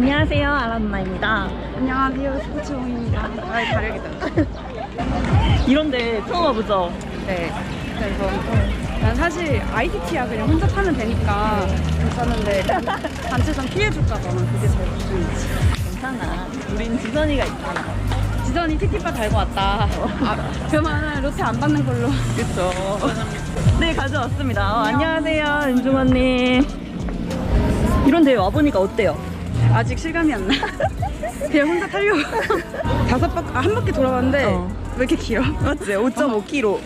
안녕하세요 아란나입니다 안녕하세요 스포츠홈입니다. 아 가려겠다. 이런데 처음 와보죠? 네. 그래서 난 사실 ITT야 그냥 혼자 타면 되니까 괜찮은데 단체선 피해줄까봐 그게 제일 걱정이지. 괜찮아 우린 지선이가 있잖아 지선이 TT바 달고 왔다. 아, 그러면 롯데 안 받는 걸로. 그쵸 네 가져왔습니다 어, 안녕하세요 윤중원님 이런 데 와보니까 어때요? 아직 실감이 안 나. 그냥 혼자 타려고. 다섯 바퀴, 아, 한 바퀴 돌아봤는데 어. 왜 이렇게 길어? 맞지? 5.5kg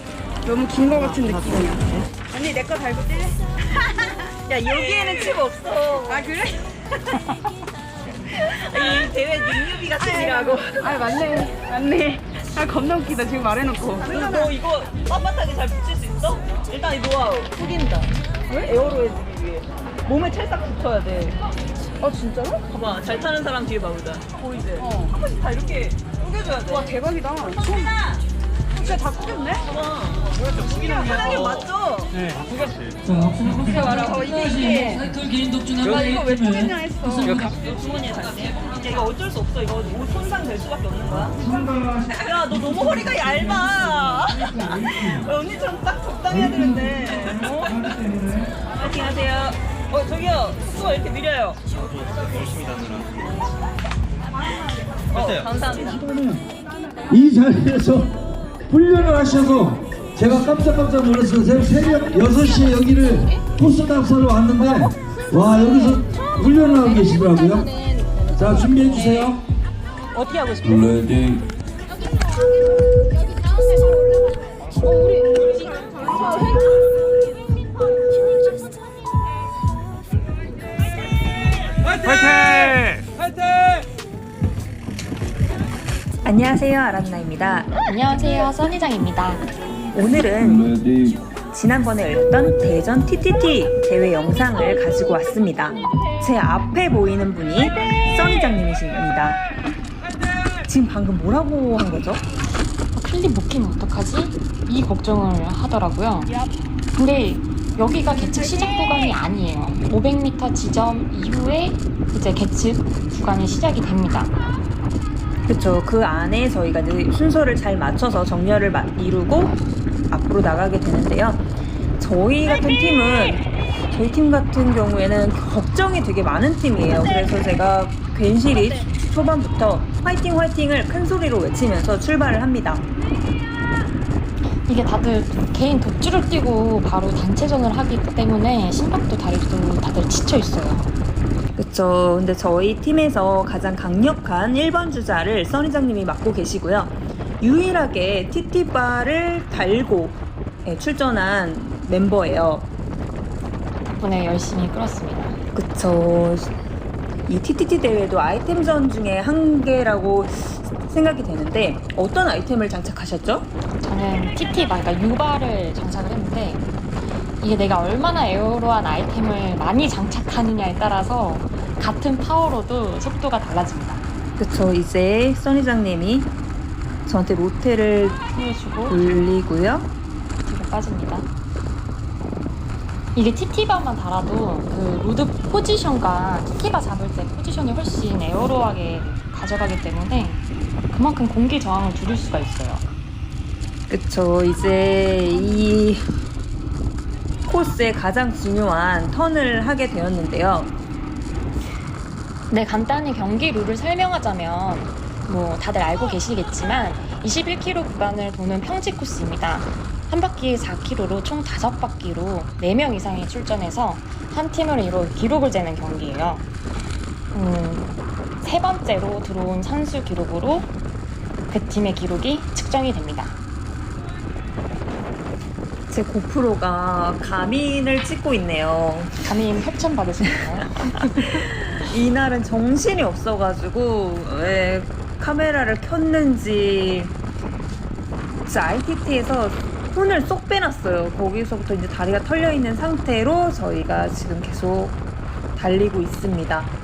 너무 긴 거 같은 느낌이야. 언니 내 거 달고 뛸래? 야 여기에는 칩 없어 아 그래? 이 대회 닉뉴비 같은 이라고 아 맞네 맞네 아 겁나 웃기다 지금 말해놓고 너 이거 빳빳하게 잘 붙일 수 있어? 일단 이 노하우 숙인다 왜? 에어로 해주기 위해 몸에 찰싹 붙어야 돼 어 진짜로? 봐봐 잘 타는 사람 뒤에 봐보자. 보이지? 어. 한 번씩 다 이렇게 쪼개줘야 돼. 와 대박이다. 소민아! 진짜 다 꾸몄네? 봐봐. 사장님 맞죠? 자, 봐라, 어, 이게, 이게. 사이클 개인 독주 나 이거 왜 꾸몄냐 했어. 너 주머니에 달게 이제 이거 어쩔 수 없어. 이거 옷 손상 될 수밖에 없는 거야. 야 너 너무 허리가 얇아. 야, 언니처럼 딱 적당히 해야 되는데. 어? 파이팅 하세요 어 저기요 숙소가 이렇게 느려요 어, 감사합니다 이 자리에서 훈련을 하셔서 제가 깜짝깜짝 놀랐어요. 새벽, 새벽 6시에 여기를 코스 답사로 왔는데 와 여기서 훈련을 하고 계시더라고요. 자 준비해 주세요. 어떻게 하고 싶어? 레 안녕하세요 아란나입니다 안녕하세요, 써니장입니다. 오늘은 지난번에 열렸던 대전 TTT 대회 영상을 가지고 왔습니다. 제 앞에 보이는 분이 써니장님이십니다. 지금 방금 뭐라고 한 거죠? 필립 못 키면 어떡하지? 이 걱정을 하더라고요. 근데 여기가 계측 시작 구간이 아니에요. 500m 지점 이후에 이제 계측 구간이 시작이 됩니다. 그렇죠. 그 안에 저희가 이제 순서를 잘 맞춰서 정렬을 마- 이루고 앞으로 나가게 되는데요. 저희 같은 팀은 저희 팀 같은 경우에는 걱정이 되게 많은 팀이에요. 그래서 제가 괜시리 초반부터 화이팅 화이팅을 큰 소리로 외치면서 출발을 합니다. 이게 다들 개인 독주를 뛰고 바로 단체전을 하기 때문에 심박도 다리도 다들 지쳐 있어요. 그렇죠. 근데 저희 팀에서 가장 강력한 1번 주자를 써니장님이 맡고 계시고요. 유일하게 TT바를 달고 예, 출전한 멤버예요. 덕분에 열심히 끌었습니다. 그쵸. 이 TTT 대회도 아이템전 중에 한 개라고 생각이 되는데 어떤 아이템을 장착하셨죠? 저는 TT, 그러니까 유바를 장착을 했는데 이게 내가 얼마나 에어로한 아이템을 많이 장착하느냐에 따라서 같은 파워로도 속도가 달라집니다. 그쵸. 이제 써니장님이 저한테 로테를 보여주고 돌리고요. 뒤로 빠집니다. 이게 TT바만 달아도 그 로드 포지션과 TT바 잡을 때 포지션이 훨씬 에어로하게 가져가기 때문에 그만큼 공기 저항을 줄일 수가 있어요. 그쵸. 이제 이 코스의 가장 중요한 턴을 하게 되었는데요. 네, 간단히 경기 룰을 설명하자면 뭐 다들 알고 계시겠지만 21km 구간을 도는 평지 코스입니다. 한 바퀴에 4km로 총 5바퀴로 4명 이상이 출전해서 한 팀으로 이루어 기록을 재는 경기예요. 음, 세 번째로 들어온 선수 기록으로 그 팀의 기록이 측정이 됩니다. 제 고프로가 가민을 찍고 있네요. 감히 협찬 받으시나요? 이날은 정신이 없어가지고 왜 카메라를 켰는지 진짜 ITT에서 손을 쏙 빼놨어요. 거기서부터 이제 다리가 털려 있는 상태로 저희가 지금 계속 달리고 있습니다.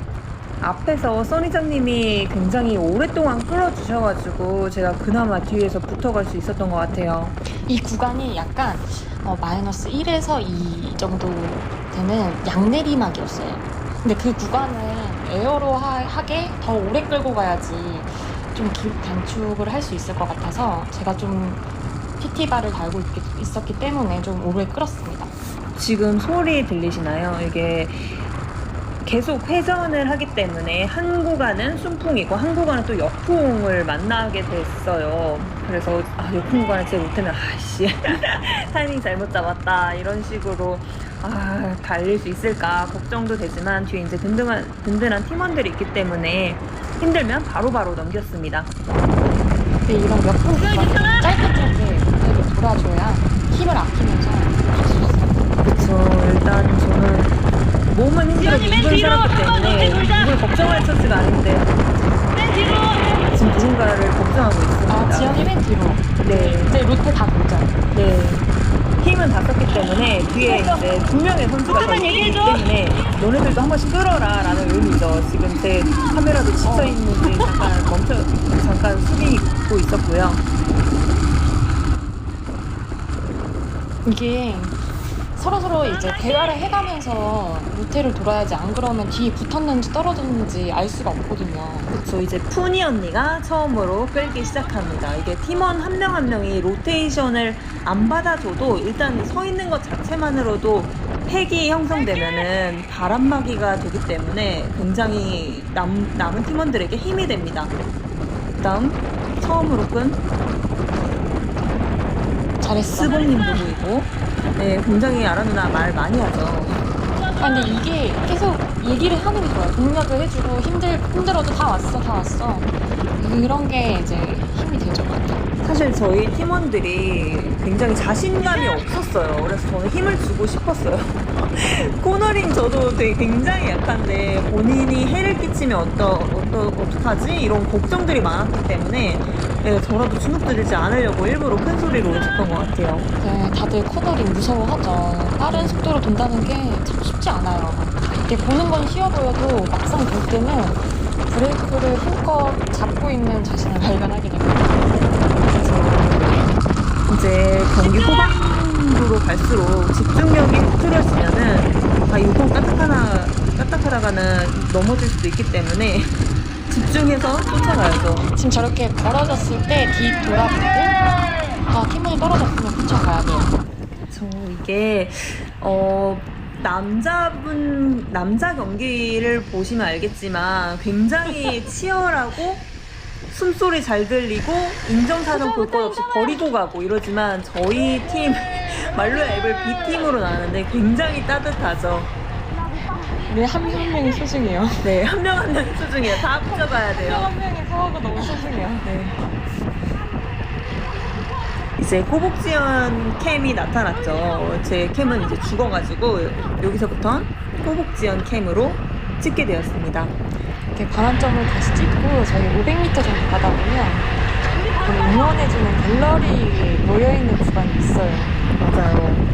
앞에서 써니장님이 굉장히 오랫동안 끌어주셔가지고 제가 그나마 뒤에서 붙어갈 수 있었던 것 같아요. 이 구간이 약간 어, 마이너스 1에서 2 정도 되는 양내리막이었어요. 근데 그 구간은 에어로 하, 하게 더 오래 끌고 가야지 좀 기록 단축을 할 수 있을 것 같아서 제가 좀 PT바를 달고 있, 있었기 때문에 좀 오래 끌었습니다. 지금 소리 들리시나요? 이게 계속 회전을 하기 때문에 한 구간은 순풍이고 한 구간은 또 역풍을 만나게 됐어요. 그래서 아, 역풍 구간을 제 못하면 아씨 타이밍 잘못 잡았다 이런 식으로 아 달릴 수 있을까 걱정도 되지만 뒤에 이제 든든한 든든한 팀원들이 있기 때문에 힘들면 바로바로 넘겼습니다. 근데 이런 몇분 구간은 짧게 짧게 무대를 돌아줘야 힘을 아끼면서 갈수 있어요. 그쵸 일단 저는 몸은 힘들어도 입은 살았기 때문에 누굴 걱정할 처지가 아닌데 지금 누군가를 걱정하고 있습니다. 아, 지연이 맨 뒤로. 네, 이제 로테 다 돌죠. 네. 힘은 다 썼기 때문에 뒤에 이제 두 명의 선수가 더 있기 때문에 너네들도 한 번씩 끌어라 라는 의미죠. 지금 제 카메라도 지쳐 있는지 잠깐 멈춰, 잠깐 숙이고 있었고요. 이게 서로서로 이제 대화를 해가면서 로테를 돌아야지 안 그러면 뒤에 붙었는지 떨어졌는지 알 수가 없거든요. 그쵸 이제 푸니 언니가 처음으로 끌기 시작합니다. 이게 팀원 한 명 한 명이 로테이션을 안 받아줘도 일단 서 있는 것 자체만으로도 팩이 형성되면은 바람막이가 되기 때문에 굉장히 남, 남은 팀원들에게 힘이 됩니다. 그다음 처음으로 끈 잘했어. 스봉님도 보이고 네 굉장히 아라 누나 말 많이 하죠. 아, 근데 이게 계속 얘기를 하는 게 좋아요. 독려도 해주고 힘들, 힘들어도 다 왔어, 다 왔어. 그런 게 이제 힘이 되죠. 사실 저희 팀원들이 굉장히 자신감이 없었어요. 그래서 저는 힘을 주고 싶었어요. 코너링 저도 되게 굉장히 약한데 본인이 해를 끼치면 어떠, 어떠, 어떡하지? 이런 걱정들이 많았기 때문에 네, 저라도 주눅 들지 않으려고 일부러 큰 소리로 했었던 것 같아요. 네, 다들 코너링 무서워하죠. 빠른 속도로 돈다는 게 참 쉽지 않아요. 이게 보는 건 쉬워 보여도 막상 돌 때는 브레이크를 힘껏 잡고 있는 자신을 발견하게 됩니다. 이제 경기 후반부로 갈수록 집중력이 흐트러지면은 아 이거 까딱하나 까딱하다가는 넘어질 수도 있기 때문에 집중해서 쫓아가야죠. 지금 저렇게 벌어졌을 때 뒤 돌아보고 아 팀원이 떨어졌으면 붙여가야 돼요. 저 이게 어 남자분 남자 경기를 보시면 알겠지만 굉장히 치열하고 숨소리 잘 들리고 인정사정 볼 것 없이 버리고 가고 이러지만 저희 팀 말로야 앱을 B팀으로 나왔는데 굉장히 따뜻하죠. 우리 한명한 명이 소중해요. 네, 한 명 한명 소중해요. 다 합쳐가야 돼요. 한 명의 파워가 너무 소중해요. 네. 이제 꼬북지연 캠이 나타났죠. 제 캠은 이제 죽어가지고 여기서부턴 꼬북지연 캠으로 찍게 되었습니다. 이렇게 반환점을 다시 찍고 저희 500m 정도 가다 보면 그 응원해주는 갤러리 모여있는 구간이 있어요. 맞아요.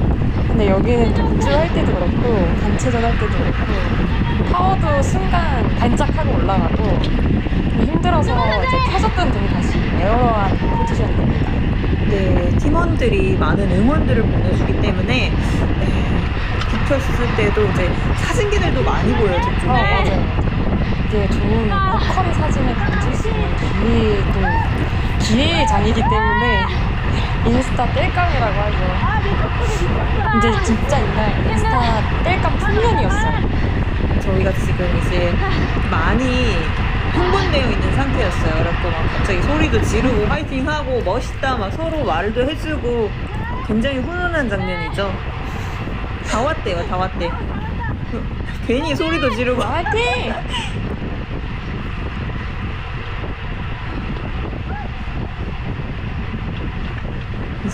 근데 여기는 독주 할 때도 그렇고 단체전 할 때도 그렇고 파워도 순간 반짝하고 올라가고 힘들어서 이제 켜졌던 등이 다시 에어로한 포지션이 됩니다. 네, 팀원들이 많은 응원들을 보내주기 때문에 네, 비켰을 때도 이제 사진기들도 많이 보여요, 저쪽에. 어, 맞아요. 이게 좋은 고퀄의 사진을 담을 수 있는 기회도 기회의 장이기 때문에 인스타 땔감이라고 하죠. 이제 진짜 옛날 인스타 땔감 풍년이었어요. 저희가 지금 이제 많이 흥분되어 있는 상태였어요. 그래갖고 막 갑자기 소리도 지르고 화이팅하고 멋있다 막 서로 말도 해주고 굉장히 훈훈한 장면이죠. 다 왔대요, 다 왔대. 괜히 소리도 지르고 화이팅!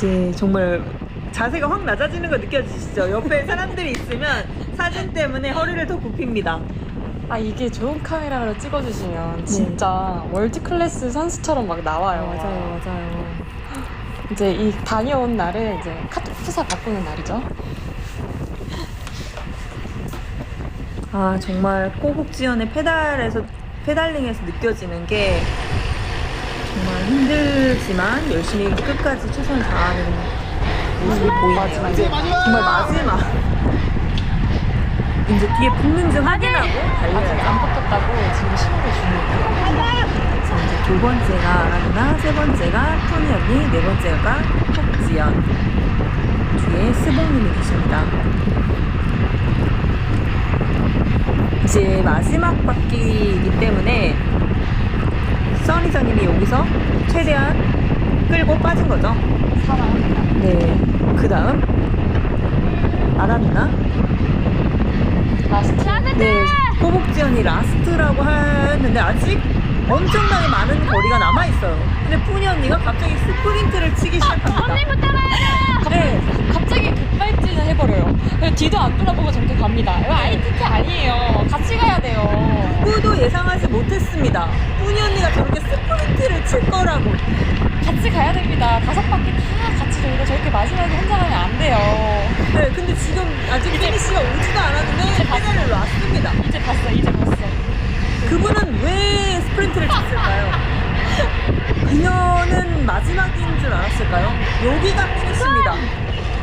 이제 정말 자세가 확 낮아지는 거 느껴지시죠? 옆에 사람들이 있으면 사진 때문에 허리를 더 굽힙니다. 아 이게 좋은 카메라로 찍어주시면 진짜 월드 클래스 선수처럼 막 나와요. 맞아요. 이제 이 다녀온 날을 이제 카톡 프사 바꾸는 날이죠. 아 정말 꼬북지연의 페달에서 페달링에서 느껴지는 게 정말 힘들지만 열심히 끝까지 최선을 다하는 모습이 보이네요. 이제 정말 마지막 이제 뒤에 붙는지 확인하고 아직 안. 붙었다고 두 번째가 아라누나, 세 번째가 토니 언니, 네 번째가 톡지연. 뒤에 스봉님이 계십니다. 이제 마지막 바퀴이기 때문에 써니저님이 여기서 최대한 끌고 빠진 거죠. 사랑합니다. 네. 그 다음 아라누나. 라스트. 네. 꼬북지연이 라스트라고 했는데 아직 엄청나게 많은 거리가 남아 있어요. 근데 푸니 언니가 갑자기 스프린트를 치기 시작합니다. 언니부터 가야죠. 네. 갑자기 급발진을 해버려요. 그래서 뒤도 안 돌아보고 저렇게 갑니다. 이거 ITT 아니에요. 같이 가야 돼요. 누구도 예상하지 못했습니다. 푸니 언니가 저렇게 스프린트를 칠 거라고. 같이 가야 됩니다. 다섯 바퀴 다 같이 돌고 저렇게 마지막에 혼자 가면 안 돼요. 네. 근데 지금 아직 피니시가 오지도 않았는데 페달을 놨습니다. 이제 봤어, 이제 봤어. 그분은 왜 스프린트를 쳤을까요? 그녀는 마지막인 줄 알았을까요? 여기가 피니시입니다.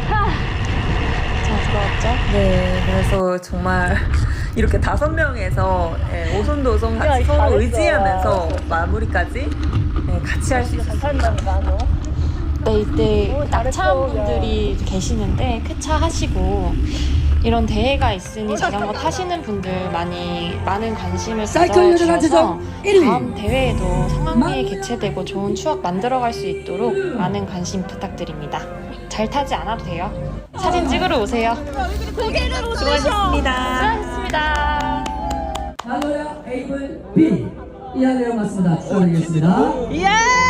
잘 들어왔죠? 네, 그래서 정말 이렇게 다섯 명에서 예, 오손도손 같이 서로 의지하면서 마무리까지 예, 같이 할 수 있었어요. 네, 이때 낙차한 분들이 계시는데 쾌차하시고 이런 대회가 있으니 자전거 타시는 분들 많이 많은 관심을 가져주셔서 다음 대회에도 성황리에 개최되고 좋은 추억 만들어갈 수 있도록 많은 관심 부탁드립니다. 잘 타지 않아도 돼요. 사진 찍으러 오세요. 수고하셨습니다. 수고하셨습니다. 한노야 에이블 B 이하네요 맞습니다. 축하드리겠습니다. 예!